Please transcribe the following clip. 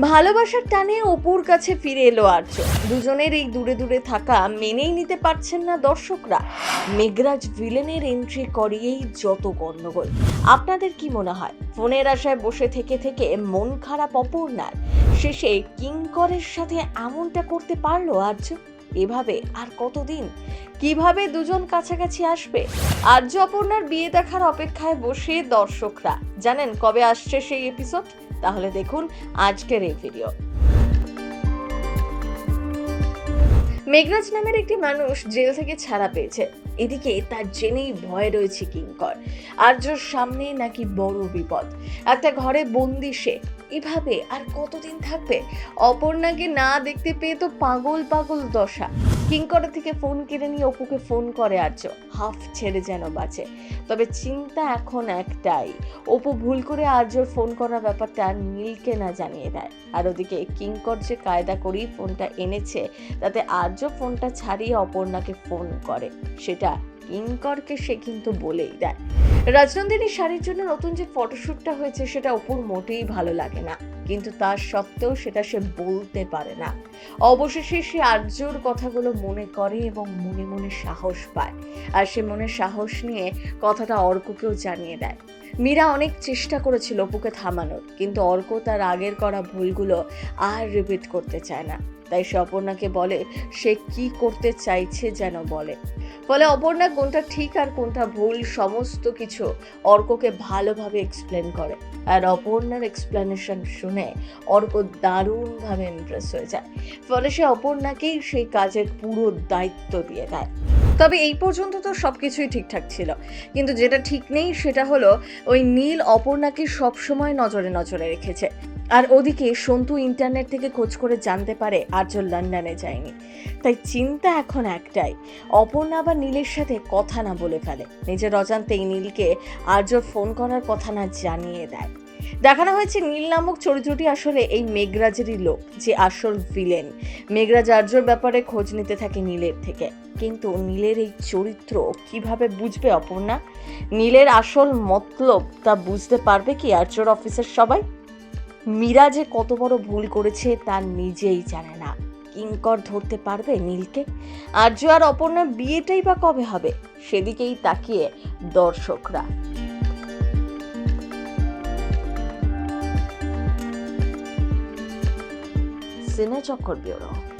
ভালোবাসার টানে অপুর কাছে ফিরে এলো আর্য। দুজনের এই দূরে দূরে থাকা মেনেই নিতে পারছেন না দর্শকরা। মেঘরাজ ভিলেনের এন্ট্রি করিয়েই যত গণ্ডগোল। আপনাদের কি মনে হয়? ফোনের আশায় বসে থেকে থেকে মন খারাপ অপর্ণার। শেষে কিঙ্করের সাথে এমনটা করতে পারল আর্য? এভাবে আর কতদিন? কীভাবে দুজন কাছাকাছি আসবে? আর্য অপর্ণার বিয়ে দেখার অপেক্ষায় বসে দর্শকরা। জানেন কবে আসছে সেই এপিসোড তাহলে দেখুন আজকের এই ভিডিও মেঘরাজ নামের একটি মানুষ জেল থেকে ছাড়া পেয়েছে। এদিকে তার জেনেই ভয় রয়েছে কিঙ্কর। আর্যর সামনে নাকি বড় বিপদ। একটা ঘরে বন্দি সে। এভাবে আর কতদিন থাকবে? অপর্ণাকে না দেখতে পেয়ে তো পাগল পাগল দশা। কিঙ্করের থেকে ফোন কেড়ে নিয়ে অপুকে ফোন করে আর্য হাফ ছেড়ে যেন বাঁচে। তবে চিন্তা এখন একটাই, অপু ভুল করে আর্যর ফোন করার ব্যাপারটা নীলকে না জানিয়ে দেয়। আর ওদিকে কিঙ্কর যে কায়দা করেই ফোনটা এনেছে, তাতে আর্য ফোনটা ছাড়িয়ে অপর্ণাকে ফোন করে। সেটা কিঙ্করকে সে কিন্তু বলেই দেয়। রাজনন্দিনী শাড়ির জন্য নতুন যে ফটোশ্যুটটা হয়েছে, সেটা অপুর মোটেই ভালো লাগে না। কিন্তু তার সত্ত্বেও সেটা সে বলতে পারে না। অবশেষে সে আর্যর কথাগুলো মনে করে এবং মনে মনে সাহস পায়। আর সে মনে সাহস নিয়ে কথাটা অর্ককেও জানিয়ে দেয়। মীরা অনেক চেষ্টা করেছিল অপুকে থামানোর, কিন্তু অর্ক তার আগের করা ভুলগুলো আর রিপিট করতে চায় না। তাই সে অপর্ণাকে বলে, সে কি করতে চাইছে যেন বলে। ফলে অপর্ণা, কোনটা ঠিক আর কোনটা ভুল সমস্ত কিছু অর্ককে ভালোভাবে এক্সপ্লেন করে। আর অপর্ণার এক্সপ্লেনেশন শুনে অর্ক দারুণভাবে ইমপ্রেস হয়ে যায়। ফলে সে অপর্ণাকেই সেই কাজের পুরো দায়িত্ব দিয়ে দেয়। তবে এই পর্যন্ত তো সব কিছুই ঠিকঠাক ছিল। কিন্তু যেটা ঠিক নেই সেটা হলো, ওই নীল অপর্ণাকে সবসময় নজরে নজরে রেখেছে। আর ওদিকে সন্তু ইন্টারনেট থেকে খোঁজ করে জানতে পারে আর্য লন্ডনে যায়নি। তাই চিন্তা এখন একটাই, অপর্ণা বা নীলের সাথে কথা না বলে ফেলে। নিজের অজান্তেই নীলকে আর্য ফোন করার কথা না জানিয়ে দেয়। দেখানো হয়েছে নীল নামক চরিত্রটি আসলে এই মেঘরাজেরই লোক, যে আসল ভিলেন মেঘরাজ আর্যর ব্যাপারে খোঁজ নিতে থাকে নীলের থেকে। কিন্তু নীলের এই চরিত্র কীভাবে বুঝবে অপর্ণা? নীলের আসল মতলব তা বুঝতে পারবে কি আর্যর অফিসের সবাই? মীরা যে কত বড় ভুল করেছে তা নিজেই জানে না। কিঙ্কর ধরতে পারবে নীলকে? আর্য আর অপর্ণার বিয়েটাই বা কবে হবে? সেদিকেই তাকিয়ে দর্শকরা। সিনে চক্কর ব্যুরো।